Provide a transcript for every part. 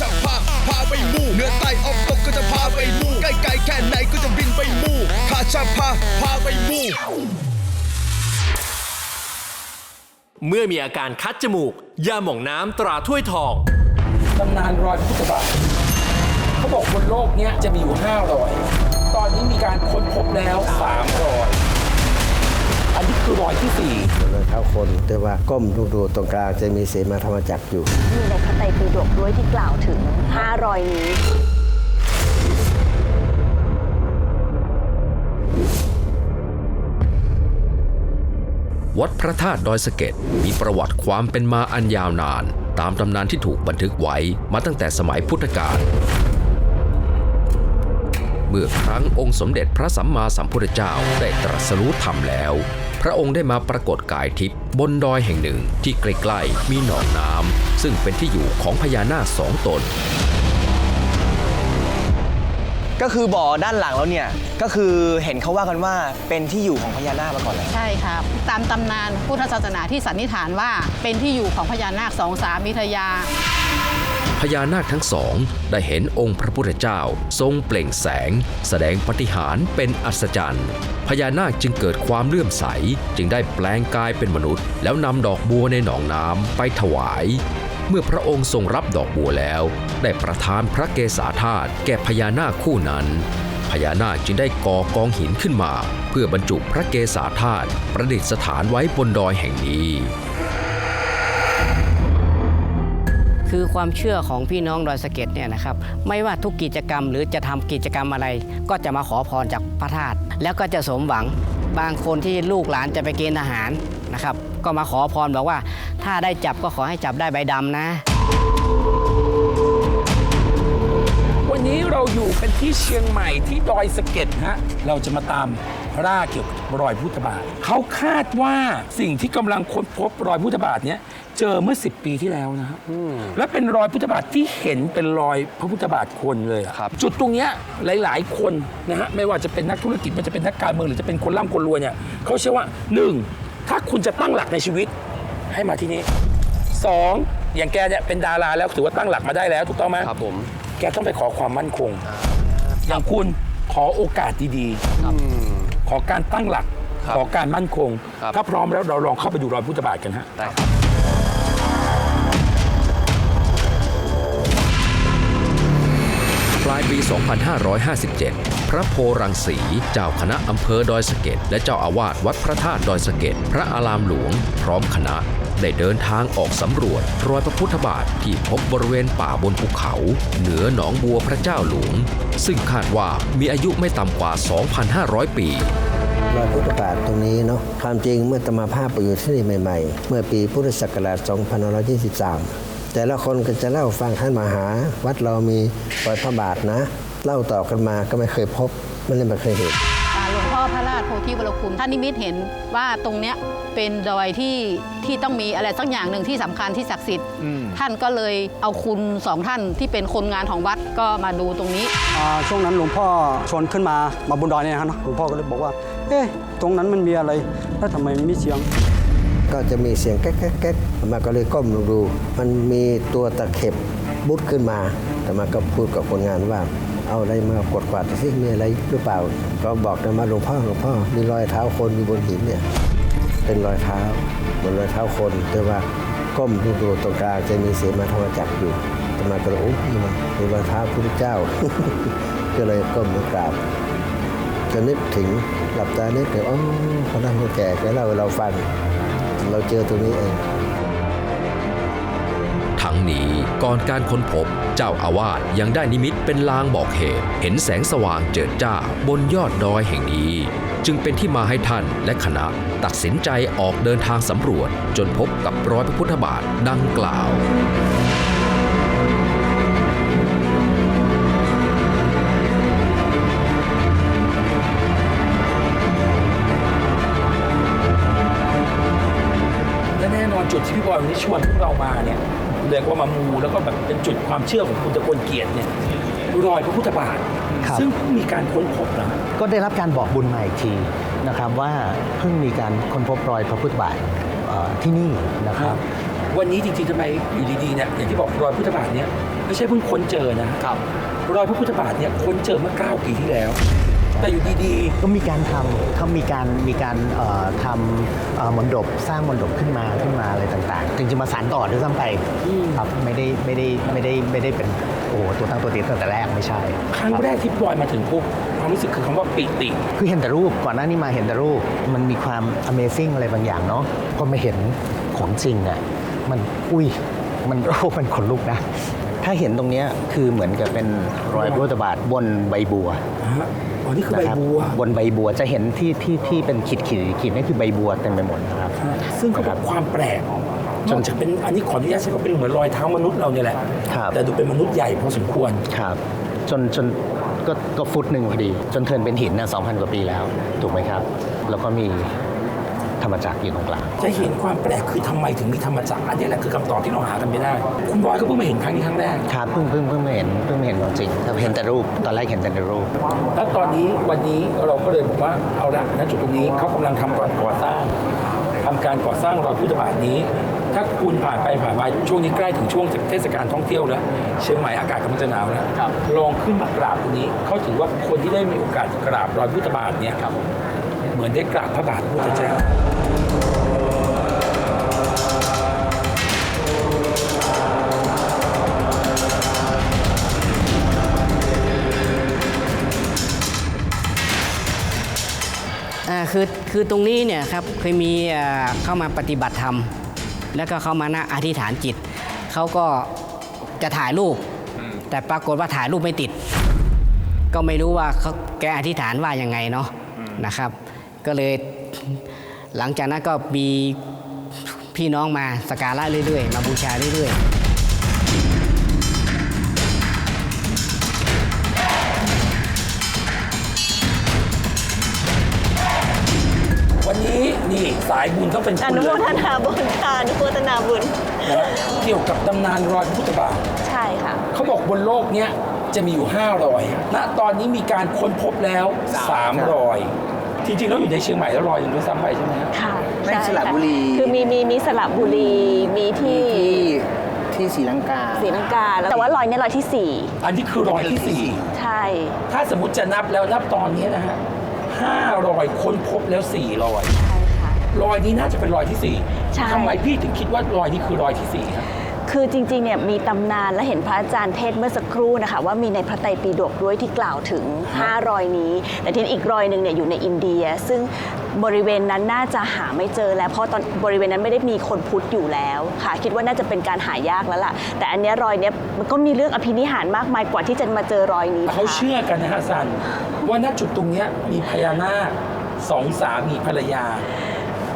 จะพาพาไปมู่เหนือใต้ออกตกก็จะพาไปมู่ใกล้ไกลแค่ไหนก็จะบินไปมู่ข้าจะพาพาไปมู่เมื่อมีอาการคัดจมูก ยาหม่องน้ำตราถ้วยทอง ตำนานรอยพระพุทธบาทเขาบอกบนโลกเนี้ยจะมีอยู่5รอยตอนนี้มีการค้นพบแล้ว3รอยอั นนี้คือรอยที่รอยเท้าคน แต่ว่าก้มดูดูตรงกลางจะมีเสมาธรรมจักรอยู่มีในพระไตรปิฎกด้วยที่กล่าวถึงห้ารอยนี้วัดพระธาตุดอยสะเก็ดมีประวัติความเป็นมาอันยาวนาน ตามตำนานที่ถูกบันทึกไว้มาตั้งแต่สมัยพุทธกาลเมื่อครั้งองค์สมเด็จพระสัมมาสัมพุทธเจ้าได้ตรัสรู้ธรรมแล้ว พระองค์ได้มาปรากฏกายทิพย์บนดอยแห่งหนึ่งที่ใกล้ๆมีหนองน้ำซึ่งเป็นที่อยู่ของพญานาคสองตน ก็คือบ่อด้านหลังแล้วเนี่ย ก็คือเห็นเขาว่ากันว่าเป็นที่อยู่ของพญานาคมาก่อนเลยใช่ครับ ตามตำนานพุทธศาสนาที่สันนิษฐานว่าเป็นที่อยู่ของพญานาคสองสามิทยา พญานาคทั้งสองได้เห็นองค์พระพุทธเจ้าทรงเปล่งแสง แสดงปฏิหารเป็นอัศจรรย์พญานาคจึงเกิดความเลื่อมใส จึงได้แปลงกายเป็นมนุษย์ แล้วนำดอกบัวในหนองน้ำไปถวาย เมื่อพระองค์ทรงรับดอกบัวแล้ว ได้ประทานพระเกศาธาตุแก่พญานาคคู่นั้นพญานาคจึงได้ก่อกองหินขึ้นมา เพื่อบรรจุพระเกศาธาตุประดิษฐานไว้บนดอยแห่งนี้ คือความเชื่อของพี่น้องดอยสะเก็ดเนี่ยนะครับไม่ว่าทุกกิจกรรมหรือจะทำกิจกรรมอะไร ก็จะมาขอพรจากพระธาตุแล้วก็จะสมหวังบางคนที่ลูกหลานจะไปเกณฑ์อาหารนะครับ ก็มาขอพรบอกว่า ถ้าได้จับก็ขอให้จับได้ใบดำนะ วันนี้เราอยู่กันที่เชียงใหม่ที่ดอยสะเก็ดฮะเราจะมาตามร่าเกี่ยวกับรอยพุทธบาทเขาคาดว่าสิ่งที่กำลังค้นพบรอยพุทธบาทเนี้ย เจอเมื่อ 10 ปีที่แล้วนะครับและเป็นรอยพุทธบาทที่เห็นเป็นรอยพระพุทธบาทคนเลยอะครับ จุดตรงเนี้ยหลาย ๆ คนนะฮะไม่ว่าจะเป็นนักธุรกิจมันจะเป็นนักการเมืองหรือจะเป็นคนร่ำคนรวยเนี่ยเขาเชื่อว่าหนึ่งถ้าคุณจะตั้งหลักในชีวิต ให้มาที่นี่สองอย่างแกเนี่ยเป็นดาราแล้วถือว่าตั้งหลักมาได้แล้วถูกต้องไหมครับผม แกต้องไปขอความมั่นคง อย่างคุณขอโอกาสดีๆขอการตั้งหลัก ครับขอการมั่นคง ครับ ถ้าพร้อมแล้วเราลองเข้าไปดูรอยพุทธบาทกันฮะ ได้ครับ ลายปี 2557 พระโพรังสี เจ้าคณะอำเภอดอยสะเก็ดและเจ้าอาวาสวัดพระธาตุดอยสะเก็ดพระอารามหลวง พร้อมคณะได้เดินทางออกสำรวจรอยพระพุทธบาทที่พบบริเวณป่าบนภูเขา เหนือหนองบัวพระเจ้าหลวง ซึ่งคาดว่ามีอายุไม่ต่ำกว่า 2,500 ปีรอยพุทธบาทตรงนี้เนาะความจริงเมื่อตมาภาพไปอยู่ที่นี่ใหม่ ๆ เมื่อปีพุทธศักราช 2523 แต่ละคนก็จะเล่าฟังท่านมาหา วัดเรามีรอยพระบาทนะ เล่าต่อกันมาก็ไม่เคยพบไม่ได้ไม่เคยเห็นอ่าหลวงพ่อพระราชโพธิวรคุณท่านนิมิตเห็นว่าตรงเนี้ยเป็นดอยที่ที่ต้องมีอะไรสักอย่างหนึ่งที่สำคัญที่ศักดิ์สิทธิ์ ท่านก็เลยเอาคุณสองท่านที่เป็นคนงานของวัดก็มาดูตรงนี้อ่าช่วงนั้นหลวงพ่อชวนขึ้นมามาบนดอยเนี่ยนะครับหลวงพ่อก็เลยบอกว่า เอ๊ะตรงนั้นมันมีอะไรแล้วทำไมไม่มีเสียง ก็จะมีเสียงแก๊กแก๊กแก๊กมาก็เลยก้มลงดู มันมีตัวตะเข็บบุดขึ้นมา แต่มาก็พูดกับคนงานว่า เอาอะไรมากดกวาดซิมีอะไรหรือเปล่า ก็บอกแต่มาหลวงพ่อหลวงพ่อมีรอยเท้าคนอยู่บนหินเนี่ยเป็นรอยเท้าเหมือนรอยเท้าคน แต่ว่าก้มดูดูตรงกลางจะมีเสมาธรรมจักรอยู่แต่มาก็เลยโอ้นี่มันเป็นรอยเท้าพระพุทธเจ้า ก็เลยก้มกราบจะนึกถึงหลับตานึกถึงอ๋อเขานั่งคนแก่แกเล่าเราฟัง เราเจอตรงนี้เอง ทั้งนี้ก่อนการค้นพบเจ้าอาวาสยังได้นิมิตเป็นลางบอกเหตุ เห็นแสงสว่างเจิดจ้าบนยอดดอยแห่งนี้ จึงเป็นที่มาให้ท่านและคณะ ตัดสินใจออกเดินทางสำรวจจนพบกับรอยพระพุทธบาทดังกล่าว จุดที่พี่บอยวันนี้ชวนพวกเรามาเนี่ยเรียกว่ามามูแล้วก็แบบเป็นจุดความเชื่อของคุณตะกลเกียรติเนี่ยรอยพระพุทธบาท ครับ ซึ่งเพิ่งมีการค้นพบนะก็ได้รับการบอกบุญมาอีกทีนะครับว่าเพิ่งมีการค้นพบรอยพระพุทธบาทเอ่อที่นี่นะครับ วันนี้จริงๆทำไมอยู่ดีๆเนี่ยอย่างที่บอกรอยพุทธบาทเนี่ยไม่ใช่เพิ่งค้นเจอนะครับ รอยพระพุทธบาทเนี่ยค้นเจอเมื่อ9ปีที่แล้ว แต่อยู่ดีก็มีการทำเขามีการมีการเอ่อทำเอ่อมนดบสร้างมนดบขึ้นมาขึ้นมาอะไรต่างๆจริงๆมาสานต่อด้วยซ้ำไปครับไม่ได้ไม่ได้ไม่ได้ไม่ได้เป็นโอ้โหตัวตั้งตัวตีตั้งแต่แรกไม่ใช่ๆ ครั้งแรกที่รอยมาถึงปุ๊บความรู้สึกคือคำว่าปิติ คือเห็นแต่รูปก่อนหน้านี้มาเห็นแต่รูปมันมีความ Amazing อะไรบางอย่างเนาะพอมาเห็นของจริงอะมันอุ้ยมันโอ้มันขนลุกนะ ถ้าเห็นตรงเนี้ยคือเหมือนกับเป็นรอยพระพุทธบาทบนใบบัว อ๋อนี่คือใบบัว บนใบบัวจะเห็นที่ที่ที่เป็นขีดขีดขีดนี่คือใบบัวเต็มไปหมดนะครับ ซึ่งเขาบอกความแปลกนอกจากเป็นอันนี้ขออนุญาตใช้คำว่าเป็นเหมือนรอยเท้ามนุษย์เราเนี่ยแหละ ครับ แต่ดูเป็นมนุษย์ใหญ่พอสมควร ครับ จนจนก็ก็ฟุตหนึ่งพอดี จนเทิร์นเป็นหินน่ะ2,000กว่าปีแล้ว ถูกไหมครับ แล้วก็มี ธรรมจักรอยู่ตรงกลางจะเห็นความแปลกคือทำไมถึงมีธรรมจักรอันนี้แหละคือคำตอบที่เราหากันไม่ได้ คุณบอยก็เพิ่งมาเห็นครั้งนี้ครั้งแรกครับเพิ่งเพิ่งเพิ่งมาเห็นเพิ่งมาเห็นของจริงแต่เห็นแต่รูปตอนแรกเห็นแต่ในรูปแล้วตอนนี้วันนี้เราก็เลยบอกว่าเอาละณจุดตรงนี้เขากำลังทำก่อนก่อสร้างทำการก่อสร้างรอยพุทธบาทนี้ ถ้าคุณผ่านไปผ่านมาช่วงนี้ใกล้ถึงช่วงเทศกาลท่องเที่ยวแล้ว เชียงใหม่อากาศกำลังจะหนาวแล้วลองขึ้นมากราบตรงนี้เขาถือว่าคนที่ได้มีโอกาสกราบรอยพุทธบาทเนี่ยเห มือนได้กราบพระบาทพระพุทธเจ้าคือคือตรงนี้เนี่ยครับเคยมีเข้ามาปฏิบัติธรรม แล้วก็เข้ามานะอธิษฐานจิต เขาก็จะถ่ายรูป แต่ปรากฏว่าถ่ายรูปไม่ติด ก็ไม่รู้ว่าเขาแกอธิษฐานว่ายังไงเนาะนะครับ ก็เลยหลังจากนั้นก็มีพี่น้องมาสกการะเรื่อยๆ มาบูชาเรื่อยๆวันนี้นี่สายบุญต้องเป็นอคุณนุโมเลยทนาบุญค่ะอนุโมทนาบุญนะฮะเกี่ยวกับตำนานรอยพระพุทธบาทใช่ค่ะเขาบอกบนโลกเนี้ยจะมีอยู่5รอยณตอนนี้มีการค้นพบแล้ว3รอย จริงๆแล้วอยู่ในเชียงใหม่แล้วรอยอย่างด้วยซ้ำไปใช่ไหมฮะ ค่ะไม่ใช่สระบุรีคือมีมีมีสระบุรีมีที่ที่ศรีลังกา ศรีลังกาแล้วแต่ว่ารอยเนี้รอยที่สี่อันนี้คือรอยที่ใช่4ถ้าสมมติจะนับแล้วนับตอนนี้นะฮะห้ารอยค้นพบแล้ว4รอย ใช่ค่ะ รอยนี้น่าจะเป็นรอยที่ใช่4ทำไมพี่ถึงคิดว่ารอยนี้คือรอยที่4ครับ คือจริงๆเนี่ยมีตำนานและเห็นพระอาจารย์เทศน์เมื่อสักครู่นะคะว่ามีในพระไตรปิฎกด้วยที่กล่าวถึง 5 รอยนี้ แต่ทีนี้อีกรอยหนึ่งเนี่ยอยู่ในอินเดีย ซึ่งบริเวณนั้นน่าจะหาไม่เจอแล้ว เพราะตอนบริเวณนั้นไม่ได้มีคนพุทธอยู่แล้วค่ะ คิดว่าน่าจะเป็นการหายากแล้วล่ะ แต่อันเนี้ยรอยเนี้ยมันก็มีเรื่องอภินิหารมากมายกว่าที่จะมาเจอรอยนี้เขาค่ะเชื่อกันนะฮะซันว่าณจุดตรงเนี้ยมีพญานาคสองสามีภรรยา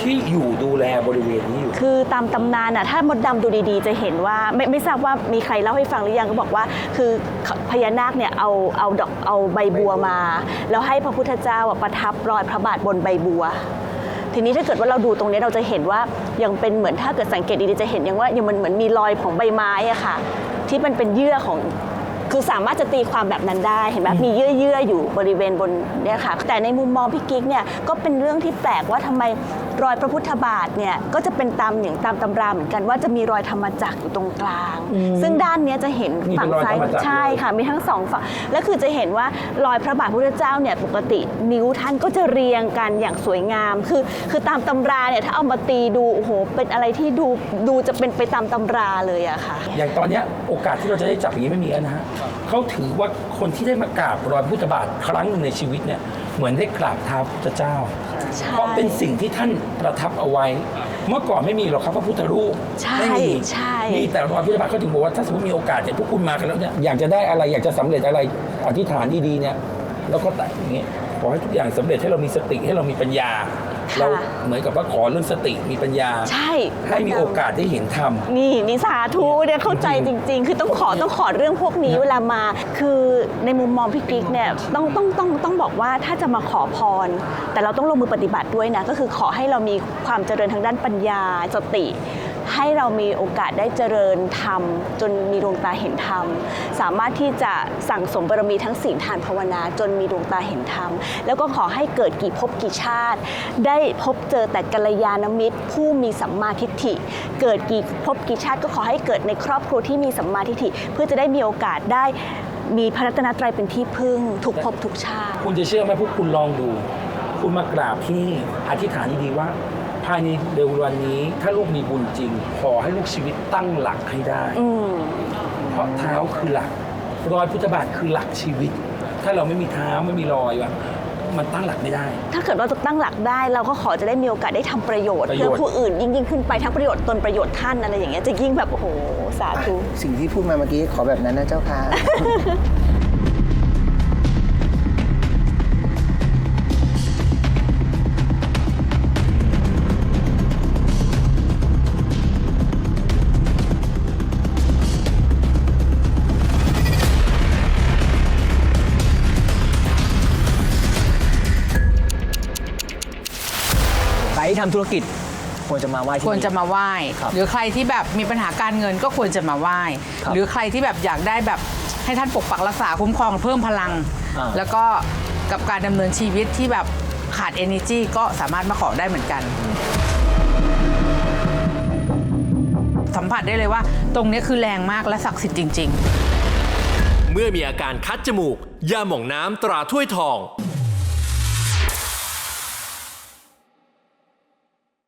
ที่อยู่ดูแลบริเวณนี้อยู่ คือตามตำนานอะถ้ามดดำดูดีๆ จะเห็นว่าไม่ไม่ทราบว่ามีใครเล่าให้ฟังหรือยังก็บอกว่า คือพญานาคเนี่ยเอาเอาดอกเอาใบบัวมา แล้วให้พระพุทธเจ้าอะประทับรอยพระบาทบนใบบัว ทีนี้ถ้าเกิดว่าเราดูตรงนี้เราจะเห็นว่ายังเป็นเหมือนถ้าเกิดสังเกตดีๆจะเห็นยังว่ายังมันเหมือนมีรอยของใบไม้อะค่ะ ที่มันเป็นเยื่อของคือสามารถจะตีความแบบนั้นได้เห็นไหมมีเยื่อเยื่อๆอยู่บริเวณบนเนี่ยค่ะ แต่ในมุมมองพี่กิ๊กเนี่ยก็เป็นเรื่องที่แปลกว่าทำไม รอยพระพุทธบาทเนี่ยก็จะเป็นตามอย่างตามตำราเหมือนกันว่าจะมีรอยธรรมจักรอยู่ตรงกลาง ซึ่งด้านเนี้ยจะเห็นนี่ฝั่เป็งนรอยซ้ายธรรมจักร ใช่ค่ะมีทั้งสองฝั่งแล้วคือจะเห็นว่ารอยพระบาทพุทธเจ้าเนี่ยปกตินิ้วท่านก็จะเรียงกันอย่างสวยงาม คือคือตามตำราเนี่ยถ้าเอามาตีดูโอ้โหเป็นอะไรที่ดูดูจะเป็นไปตามตำราเลยอะค่ะ อย่างตอนเนี้ยโอกาสที่เราจะได้จับอย่างนี้ไม่มีแล้วนะฮะเขาถือว่าคนที่ได้มากราบรอยพระพุทธบาทครั้งหนึ่งในชีวิตเนี่ย เหมือนได้กราบเท้าพระพุทธเจ้า ใช่ เพราะเป็นสิ่งที่ท่านประทับเอาไว้ เมื่อก่อนไม่มีหรอกครับพระพุทธรูปใช่ไม่มีใช่ มีแต่รอยพุทธบาทเขาถึงบอกว่าถ้าสมมติมีโอกาสเนี่ยพวกคุณมากันแล้วเนี่ยอยากจะได้อะไรอยากจะสำเร็จอะไรอธิษฐานดีๆเนี่ยแล้วก็แต่อย่างเงี้ยขอให้ทุกอย่างสำเร็จให้เรามีสติให้เรามีปัญญา เราเหมือนกับว่าขอเรื่องสติมีปัญญา ใช่ให้มีโอกาสได้เห็นธรรมนี่นิสาธุเนี่ยเข้าใจจริง ๆ คือต้องขอต้องขอเรื่องพวกนี้เวลามา คือในมุมมองพี่กิ๊กเนี่ยต้องต้องต้องต้องบอกว่าถ้าจะมาขอพร แต่เราต้องลงมือปฏิบัติด้วยนะก็คือขอให้เรามีความเจริญทางด้านปัญญาสติ ให้เรามีโอกาสได้เจริญธรรม จนมีดวงตาเห็นธรรม สามารถที่จะสั่งสมบารมีทั้งศีลทานภาวนา จนมีดวงตาเห็นธรรม แล้วก็ขอให้เกิดกี่ภพกี่ชาติ ได้พบเจอแต่กัลยาณมิตร ผู้มีสัมมาทิฏฐิ เกิดกี่ภพกี่ชาติก็ขอให้เกิดในครอบครัวที่มีสัมมาทิฏฐิ เพื่อจะได้มีโอกาสได้มีพระรัตนตรัยเป็นที่พึ่งทุกภพทุกชาติ คุณจะเชื่อไหมพวกคุณลองดู คุณมากราบที่นี่อธิษฐานดีๆว่า ภายในเร็ววันนี้ ถ้าลูกมีบุญจริง ขอให้ลูกชีวิตตั้งหลักให้ได้ อืมเพราะเท้าคือหลัก รอยพุทธบาทคือหลักชีวิต ถ้าเราไม่มีเท้าไม่มีรอยอะมันตั้งหลักไม่ได้ ถ้าเกิดเราจะตั้งหลักได้ เราก็ขอจะได้มีโอกาสได้ทำประโยชน์ประโยเพื่ชน์อผู้อื่นยิ่งยิ่งขึ้นไปทั้งประโยชน์ตนประโยชน์ท่านอะไรอย่างเงี้ยจะยิ่งแบบโอ้โหสาธุ สิ่งที่พูดมาเมื่อกี้ขอแบบนั้นนะเจ้าค่ะ ที่ทำธุรกิจควรจะมาไหว้ที่ควรนี่จะมาไหว้ ครับหรือใครที่แบบมีปัญหาการเงินก็ควรจะมาไหว้ ครับหรือใครที่แบบอยากได้แบบให้ท่านปกปักรักษาคุ้มครองเพิ่มพลัง อ่า แล้วก็กับการดำเนินชีวิตที่แบบขาด energy ก็สามารถมาขอได้เหมือนกัน สัมผัสได้เลยว่า ตรงเนี้ยคือแรงมากและศักดิ์สิทธิ์จริง ๆ เมื่อมีอาการคัดจมูก ยาหม่องน้ำตราถ้วยทอง